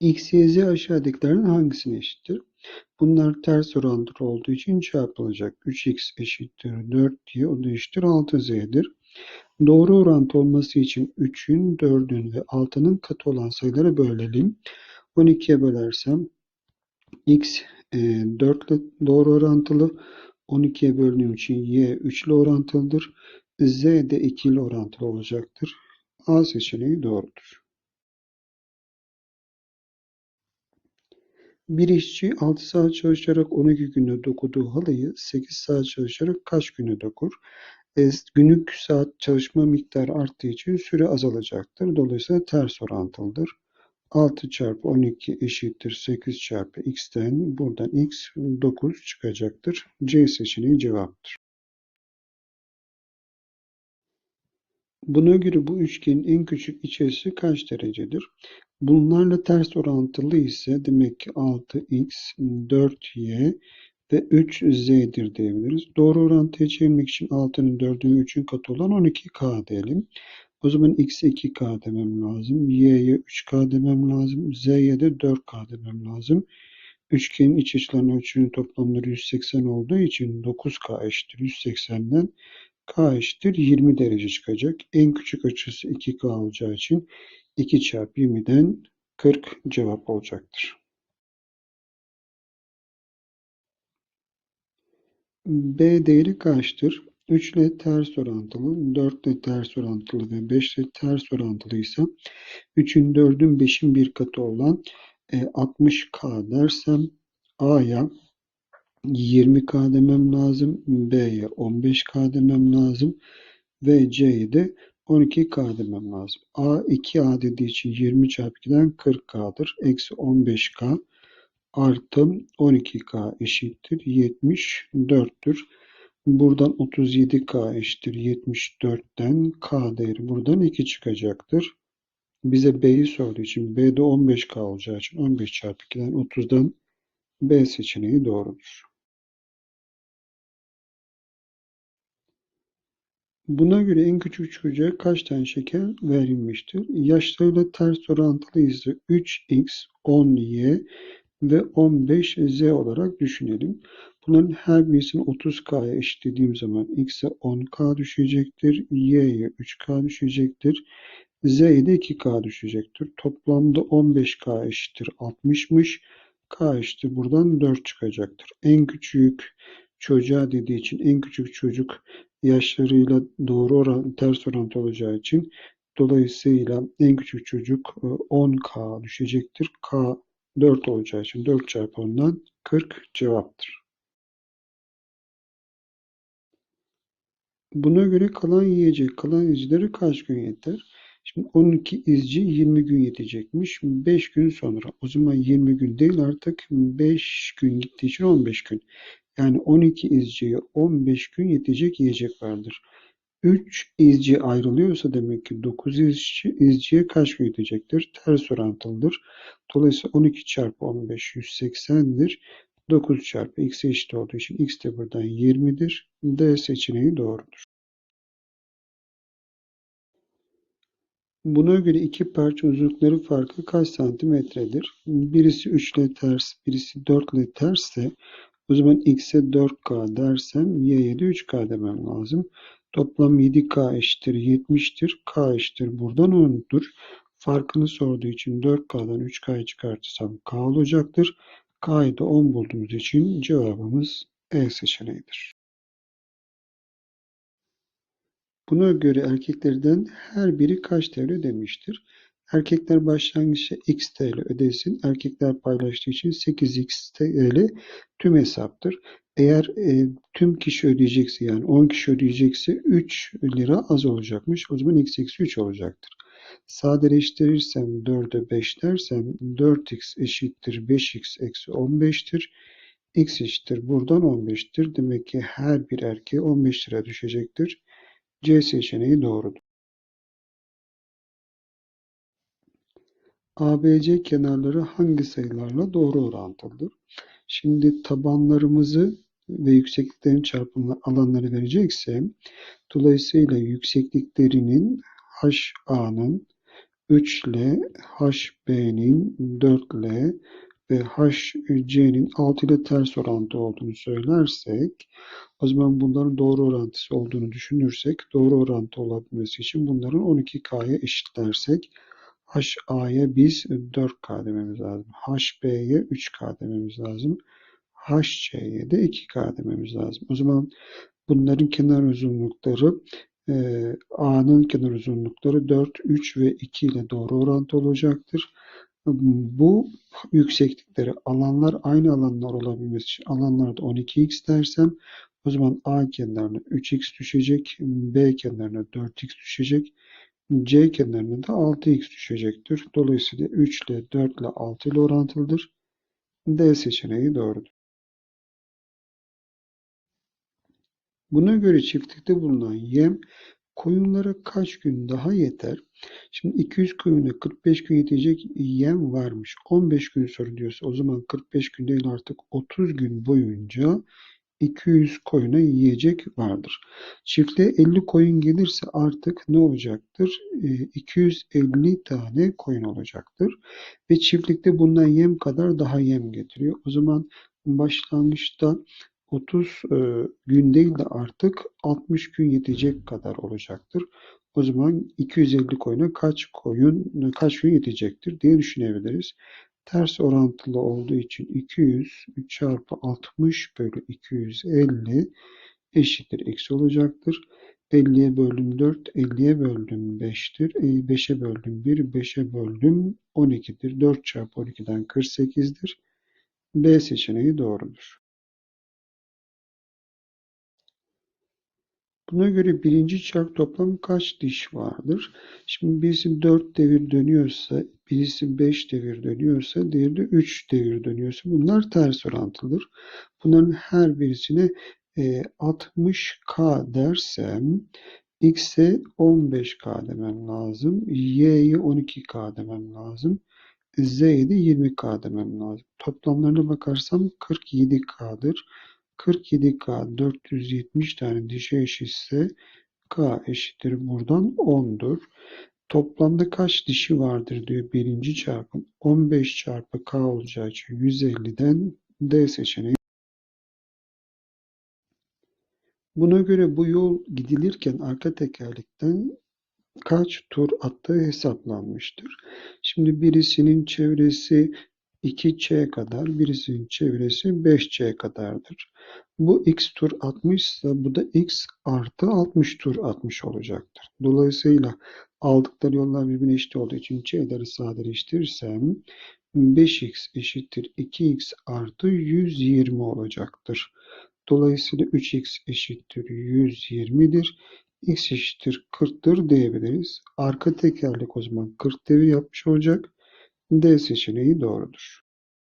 X, Y, Z aşağıdakilerden hangisine eşittir? Bunlar ters orantılı olduğu için çarpılacak. 3x eşittir 4y o da eşittir 6z'dir. Doğru orantı olması için 3'ün, 4'ün ve 6'nın katı olan sayıları bölelim. 12'ye bölersem x e, 4 ile doğru orantılı. 12'ye böldüğüm için y 3 ile orantılıdır. Z de 2 ile orantılı olacaktır. A seçeneği doğrudur. Bir işçi 6 saat çalışarak 12 günde dokuduğu halıyı 8 saat çalışarak kaç günde dokur? E, günlük saat çalışma miktarı arttığı için süre azalacaktır. Dolayısıyla ters orantılıdır. 6 çarpı 12 eşittir 8 çarpı x'ten buradan x 9 çıkacaktır. C seçeneği cevaptır. Buna göre bu üçgenin en küçük iç açısı kaç derecedir? Bunlarla ters orantılı ise demek ki 6x, 4y ve 3z'dir diyebiliriz. Doğru orantıya çevirmek için 6'nın 4'ün 3'ün katı olan 12k diyelim. O zaman x'e 2k demem lazım. y'ye 3k demem lazım. z'ye de 4k demem lazım. Üçgenin iç açılarının ölçünün toplamları 180 olduğu için 9k eşittir 180'den k eşittir 20 derece çıkacak. En küçük açısı 2k olacağı için 2 çarpı 20'den 40 cevap olacaktır. B değeri kaçtır? 3 ile ters orantılı, 4 ile ters orantılı ve 5 ile ters orantılıysa 3'ün 4'ün 5'in bir katı olan 60K dersem A'ya 20K demem lazım, B'ye 15K demem lazım ve C'ye de 12K demem lazım. A 2A dediği için 20 çarpı 2'den 40K'dır. Eksi 15K artı 12K eşittir 74'tür. Buradan 37K eşittir 74'ten K değeri buradan 2 çıkacaktır. Bize B'yi sorduğu için B'de 15K olacağı için 15 çarpı 2'den 30'dan B seçeneği doğrudur. Buna göre en küçük çocuğa kaç tane şeker verilmiştir? Yaşlarıyla ters orantılı ise 3x, 10y ve 15z olarak düşünelim. Bunların her birisini 30k'ya eşitlediğim zaman x'e 10k düşecektir, y'ye 3k düşecektir, z'ye de 2k düşecektir. Toplamda 15k eşittir 60'mış. k eşittir buradan 4 çıkacaktır. En küçük çocuğa dediği için en küçük çocuk yaşlarıyla doğru oran, ters orantı olacağı için dolayısıyla en küçük çocuk 10K düşecektir. K 4 olacağı için 4 çarpı 10'dan 40 cevaptır. Buna göre kalan yiyecek, kalan izleri kaç gün yeter? Şimdi 12 izci 20 gün yetecekmiş. 5 gün sonra. O zaman 20 gün değil artık 5 gün gittiği için 15 gün. Yani 12 izciye 15 gün yetecek yiyecek vardır. 3 izci ayrılıyorsa demek ki 9 izci, izciye kaç gün yetecektir? Ters orantılıdır. Dolayısıyla 12 çarpı 15 180'dir. 9 çarpı x eşit olduğu için x de buradan 20'dir. D seçeneği doğrudur. Buna göre iki parça uzunlukları farkı kaç santimetredir? Birisi 3 ile ters, birisi 4 ile tersse o zaman x'e 4k dersem y'ye de 3k demem lazım. Toplam 7k eşittir 70'tir. k eşittir buradan 10'dur. Farkını sorduğu için 4k'dan 3k'yı çıkartırsam k olacaktır. k'yı da 10 bulduğumuz için cevabımız E seçeneğidir. Buna göre erkeklerden her biri kaç TL ödemiştir? Erkekler başlangıçta x TL ödesin. Erkekler paylaştığı için 8x TL tüm hesaptır. Eğer e, tüm kişi ödeyecekse yani 10 kişi ödeyecekse 3 lira az olacakmış. O zaman x eksi 3 olacaktır. Sadeleştirirsem 4'e 5 dersem 4x eşittir 5x eksi 15'tir. x eşittir buradan 15'tir. Demek ki her bir erkeğe 15 lira düşecektir. C seçeneği doğrudur. ABC kenarları hangi sayılarla doğru orantılıdır? Şimdi tabanlarımızı ve yüksekliklerin çarpımı alanları verecekse dolayısıyla yüksekliklerinin HA'nın 3L, HB'nin 4L ve HC'nin 6 ile ters orantı olduğunu söylersek, o zaman bunların doğru orantısı olduğunu düşünürsek, doğru orantı olabilmesi için bunların 12K'ya eşitlersek, HA'ya biz 4K dememiz lazım. HB'ye 3K dememiz lazım. HC'ye de 2K dememiz lazım. O zaman bunların kenar uzunlukları e, A'nın kenar uzunlukları 4, 3 ve 2 ile doğru orantı olacaktır. Bu yükseklikleri alanlar aynı alanlar olabilmesi için alanlarda 12x dersem o zaman A kenarına 3x düşecek, B kenarına 4x düşecek, C kenarına da 6x düşecektir. Dolayısıyla 3 ile 4 ile 6 ile orantılıdır. D seçeneği doğrudur. Buna göre çiftlikte bulunan yem koyunlara kaç gün daha yeter? Şimdi 200 koyuna 45 gün yetecek yem varmış. 15 gün sonra diyorsa o zaman 45 gün değil artık 30 gün boyunca 200 koyuna yiyecek vardır. Çiftliğe 50 koyun gelirse artık ne olacaktır? E, 250 tane koyun olacaktır. Ve çiftlikte bundan yem kadar daha yem getiriyor. O zaman başlangıçta 30 e, gün değil de artık 60 gün yetecek kadar olacaktır. O zaman 250 koyuna kaç koyun kaç gün yetecektir diye düşünebiliriz. Ters orantılı olduğu için 200 çarpı 60 bölü 250 eşittir eksi olacaktır. 50'ye böldüm 4, 50'ye böldüm 5'tir. 5'e böldüm 1, 5'e böldüm 12'dir. 4 çarpı 12'den 48'dir. B seçeneği doğrudur. Buna göre birinci çark toplam kaç diş vardır? Şimdi birisi 4 devir dönüyorsa, birisi 5 devir dönüyorsa, diğeri de 3 devir dönüyorsa bunlar ters orantılıdır. Bunların her birisine e, 60K dersem X'e 15K demem lazım. Y'ye 12K demem lazım. Z'ye de 20K demem lazım. Toplamlarına bakarsam 47K'dır. 47K 470 tane dişe eşitse K eşittir buradan 10'dur. Toplamda kaç dişi vardır diyor birinci çarpım. 15 çarpı K olacağı için 150'den D seçeneği. Buna göre bu yol gidilirken arka tekerlekten kaç tur attığı hesaplanmıştır. Şimdi birisinin çevresi 2C kadar, birisinin çevresi 5C kadardır. Bu x tur atmış ise bu da x artı 60 tur atmış olacaktır. Dolayısıyla aldıkları yollar birbirine eşit olduğu için c'leri sadeleştirirsem 5x eşittir 2x artı 120 olacaktır. Dolayısıyla 3x eşittir 120'dir. x eşittir 40'tır diyebiliriz. Arka tekerlek o zaman 40 devir yapmış olacak. D seçeneği doğrudur.